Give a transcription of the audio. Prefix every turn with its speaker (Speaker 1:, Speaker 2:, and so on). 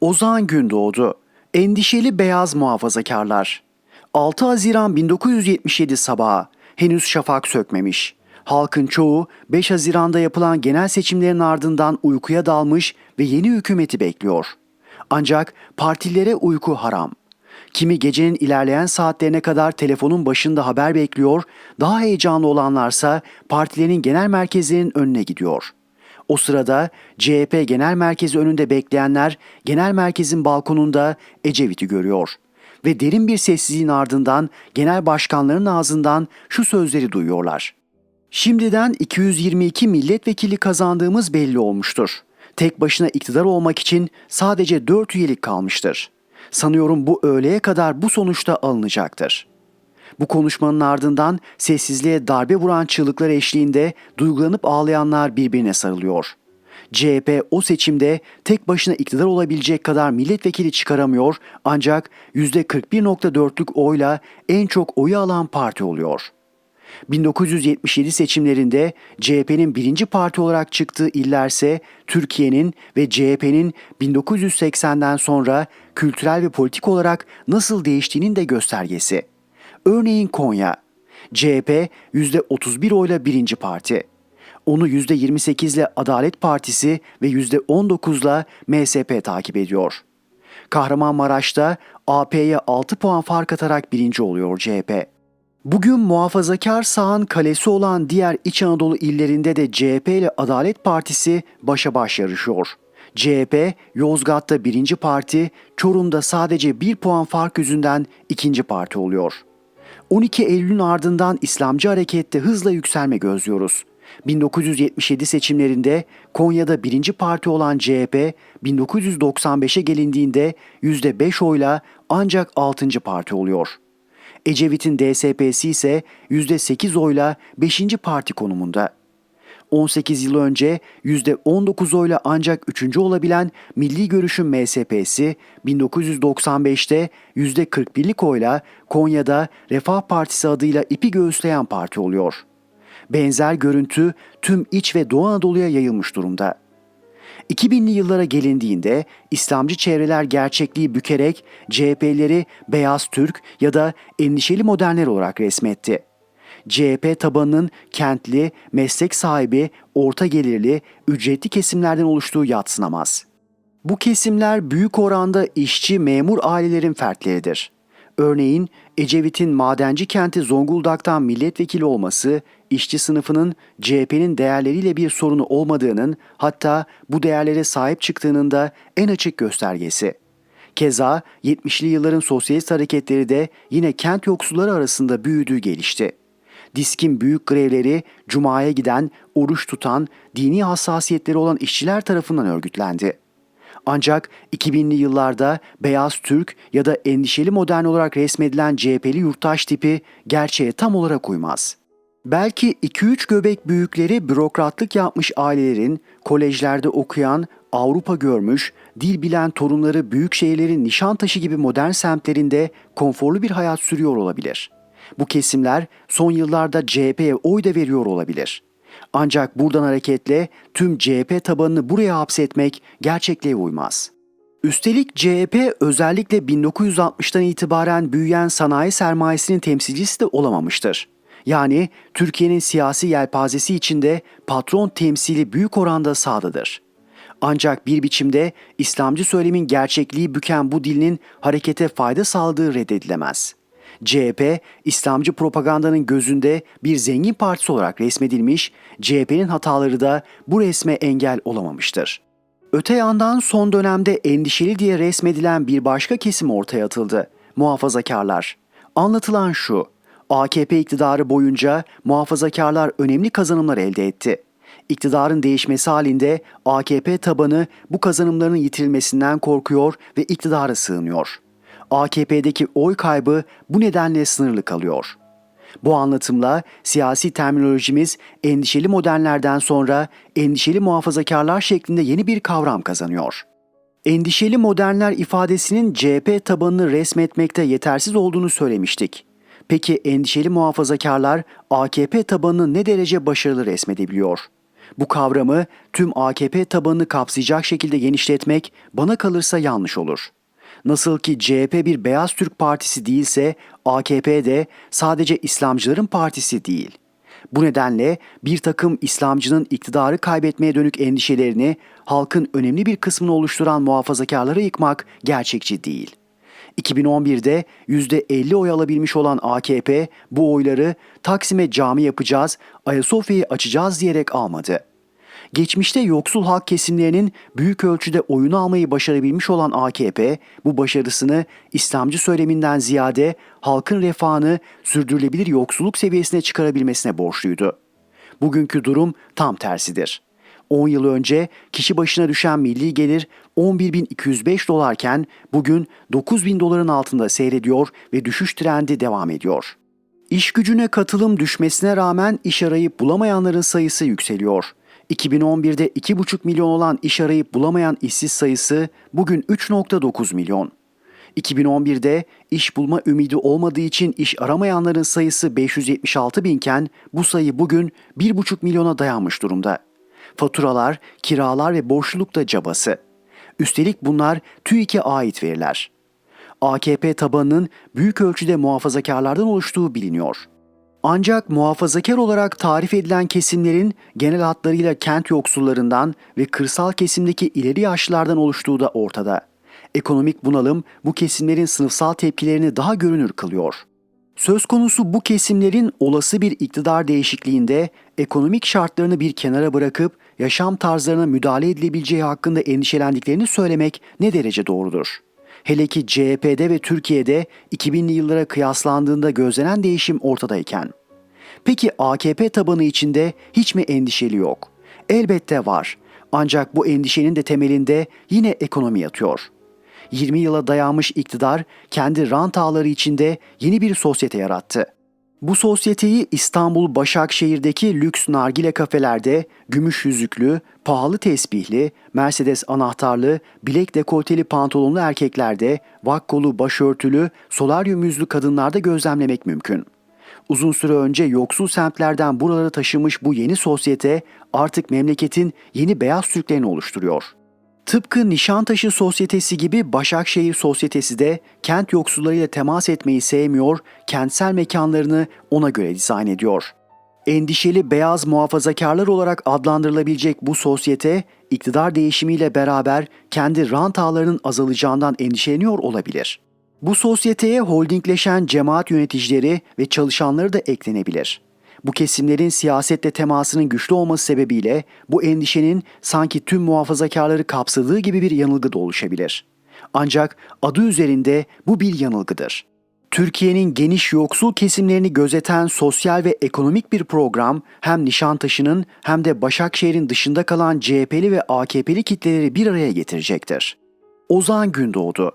Speaker 1: Ozan Gündoğdu, endişeli beyaz muhafazakarlar. 6 Haziran 1977 sabahı henüz şafak sökmemiş. Halkın çoğu 5 Haziran'da yapılan genel seçimlerin ardından uykuya dalmış ve yeni hükümeti bekliyor. Ancak partilere uyku haram. Kimi gecenin ilerleyen saatlerine kadar telefonun başında haber bekliyor, daha heyecanlı olanlarsa partilerin genel merkezlerinin önüne gidiyor.'' O sırada CHP Genel Merkezi önünde bekleyenler genel merkezin balkonunda Ecevit'i görüyor. Ve derin bir sessizliğin ardından genel başkanların ağzından şu sözleri duyuyorlar. Şimdiden 222 milletvekili kazandığımız belli olmuştur. Tek başına iktidar olmak için sadece 4 üyelik kalmıştır. Sanıyorum bu öğleye kadar bu sonuçta alınacaktır.'' Bu konuşmanın ardından sessizliğe darbe vuran çığlıklar eşliğinde duygulanıp ağlayanlar birbirine sarılıyor. CHP o seçimde tek başına iktidar olabilecek kadar milletvekili çıkaramıyor ancak %41.4'lük oyla en çok oyu alan parti oluyor. 1977 seçimlerinde CHP'nin birinci parti olarak çıktığı illerse Türkiye'nin ve CHP'nin 1980'den sonra kültürel ve politik olarak nasıl değiştiğinin de göstergesi. Örneğin Konya. CHP %31 oyla birinci parti. Onu %28 ile Adalet Partisi ve %19 ile MSP takip ediyor. Kahramanmaraş'ta AP'ye 6 puan fark atarak birinci oluyor CHP. Bugün muhafazakar sağın kalesi olan diğer İç Anadolu illerinde de CHP ile Adalet Partisi başa baş yarışıyor. CHP, Yozgat'ta birinci parti, Çorum'da sadece bir puan fark yüzünden ikinci parti oluyor.'' 12 Eylül'ün ardından İslamcı harekette hızla yükselme gözlüyoruz. 1977 seçimlerinde Konya'da birinci parti olan CHP 1995'e gelindiğinde %5 oyla ancak 6. parti oluyor. Ecevit'in DSP'si ise %8 oyla 5. parti konumunda. 18 yıl önce %19 oyla ancak 3. olabilen Milli Görüş'ün MSP'si 1995'te %41'lik oyla Konya'da Refah Partisi adıyla ipi göğüsleyen parti oluyor. Benzer görüntü tüm İç ve Doğu Anadolu'ya yayılmış durumda. 2000'li yıllara gelindiğinde İslamcı çevreler gerçekliği bükerek CHP'leri beyaz Türk ya da endişeli modernler olarak resmetti. CHP tabanının kentli, meslek sahibi, orta gelirli, ücretli kesimlerden oluştuğu yatsınamaz. Bu kesimler büyük oranda işçi memur ailelerin fertleridir. Örneğin Ecevit'in madenci kenti Zonguldak'tan milletvekili olması, işçi sınıfının CHP'nin değerleriyle bir sorunu olmadığının hatta bu değerlere sahip çıktığının da en açık göstergesi. Keza 70'li yılların sosyalist hareketleri de yine kent yoksulları arasında büyüdüğü gelişti diskin büyük grevleri cumaya giden, oruç tutan, dini hassasiyetleri olan işçiler tarafından örgütlendi. Ancak 2000'li yıllarda beyaz Türk ya da endişeli modern olarak resmedilen CHP'li yurttaş tipi gerçeğe tam olarak uymaz. Belki 2-3 göbek büyükleri bürokratlık yapmış ailelerin kolejlerde okuyan, Avrupa görmüş, dil bilen torunları büyük şehirlerin Nişantaşı gibi modern semtlerinde konforlu bir hayat sürüyor olabilir.'' Bu kesimler son yıllarda CHP'ye oy da veriyor olabilir. Ancak buradan hareketle tüm CHP tabanını buraya hapsetmek gerçekliğe uymaz. Üstelik CHP özellikle 1960'tan itibaren büyüyen sanayi sermayesinin temsilcisi de olamamıştır. Yani Türkiye'nin siyasi yelpazesi içinde patron temsili büyük oranda sağdadır. Ancak bir biçimde İslamcı söylemin gerçekliği büken bu dilinin harekete fayda sağladığı reddedilemez.'' CHP, İslamcı propagandanın gözünde bir zengin partisi olarak resmedilmiş, CHP'nin hataları da bu resme engel olamamıştır. Öte yandan son dönemde endişeli diye resmedilen bir başka kesim ortaya atıldı. Muhafazakarlar. Anlatılan şu, AKP iktidarı boyunca muhafazakarlar önemli kazanımlar elde etti. İktidarın değişmesi halinde AKP tabanı bu kazanımların yitirilmesinden korkuyor ve iktidara sığınıyor.'' AKP'deki oy kaybı bu nedenle sınırlı kalıyor. Bu anlatımla siyasi terminolojimiz endişeli modernlerden sonra endişeli muhafazakarlar şeklinde yeni bir kavram kazanıyor. Endişeli modernler ifadesinin CHP tabanını resmetmekte yetersiz olduğunu söylemiştik. Peki endişeli muhafazakarlar AKP tabanını ne derece başarılı resmedebiliyor? Bu kavramı tüm AKP tabanını kapsayacak şekilde genişletmek bana kalırsa yanlış olur. Nasıl ki CHP bir beyaz Türk partisi değilse AKP de sadece İslamcıların partisi değil. Bu nedenle bir takım İslamcının iktidarı kaybetmeye dönük endişelerini halkın önemli bir kısmını oluşturan muhafazakarlara yıkmak gerçekçi değil. 2011'de %50 oy alabilmiş olan AKP bu oyları Taksim'e cami yapacağız, Ayasofya'yı açacağız diyerek almadı. Geçmişte yoksul halk kesimlerinin büyük ölçüde oyunu almayı başarabilmiş olan AKP bu başarısını İslamcı söyleminden ziyade halkın refahını sürdürülebilir yoksulluk seviyesine çıkarabilmesine borçluydu. Bugünkü durum tam tersidir. 10 yıl önce kişi başına düşen milli gelir 11.205 dolarken bugün 9.000 doların altında seyrediyor ve düşüş trendi devam ediyor. İş gücüne katılım düşmesine rağmen iş arayıp bulamayanların sayısı yükseliyor. 2011'de 2,5 milyon olan iş arayıp bulamayan işsiz sayısı bugün 3,9 milyon. 2011'de iş bulma ümidi olmadığı için iş aramayanların sayısı 576 binken bu sayı bugün 1,5 milyona dayanmış durumda. Faturalar, kiralar ve borçluluk da cabası. Üstelik bunlar TÜİK'e ait veriler. AKP tabanının büyük ölçüde muhafazakarlardan oluştuğu biliniyor. Ancak muhafazakar olarak tarif edilen kesimlerin genel hatlarıyla kent yoksullarından ve kırsal kesimdeki ileri yaşlılardan oluştuğu da ortada. Ekonomik bunalım bu kesimlerin sınıfsal tepkilerini daha görünür kılıyor. Söz konusu bu kesimlerin olası bir iktidar değişikliğinde ekonomik şartlarını bir kenara bırakıp yaşam tarzlarına müdahale edilebileceği hakkında endişelendiklerini söylemek ne derece doğrudur? Hele ki CHP'de ve Türkiye'de 2000'li yıllara kıyaslandığında gözlenen değişim ortadayken. Peki AKP tabanı içinde hiç mi endişeli yok? Elbette var. Ancak bu endişenin de temelinde yine ekonomi yatıyor. 20 yıla dayanmış iktidar kendi rant ağları içinde yeni bir sosyete yarattı. Bu sosyeteyi İstanbul Başakşehir'deki lüks nargile kafelerde gümüş yüzüklü, pahalı tesbihli, Mercedes anahtarlı, bilek dekolteli pantolonlu erkeklerde, vakkolu başörtülü, solaryum yüzlü kadınlarda gözlemlemek mümkün. Uzun süre önce yoksul semtlerden buralara taşımış bu yeni sosyete artık memleketin yeni beyaz Türklerini oluşturuyor. Tıpkı Nişantaşı Sosyetesi gibi Başakşehir Sosyetesi de kent yoksullarıyla temas etmeyi sevmiyor, kentsel mekanlarını ona göre dizayn ediyor. Endişeli beyaz muhafazakarlar olarak adlandırılabilecek bu sosyete, iktidar değişimiyle beraber kendi rant ağlarının azalacağından endişeleniyor olabilir. Bu sosyeteye holdingleşen cemaat yöneticileri ve çalışanları da eklenebilir. Bu kesimlerin siyasetle temasının güçlü olması sebebiyle bu endişenin sanki tüm muhafazakarları kapsadığı gibi bir yanılgı da oluşabilir. Ancak adı üzerinde bu bir yanılgıdır. Türkiye'nin geniş yoksul kesimlerini gözeten sosyal ve ekonomik bir program hem Nişantaşı'nın hem de Başakşehir'in dışında kalan CHP'li ve AKP'li kitleleri bir araya getirecektir. Ozan Gündoğdu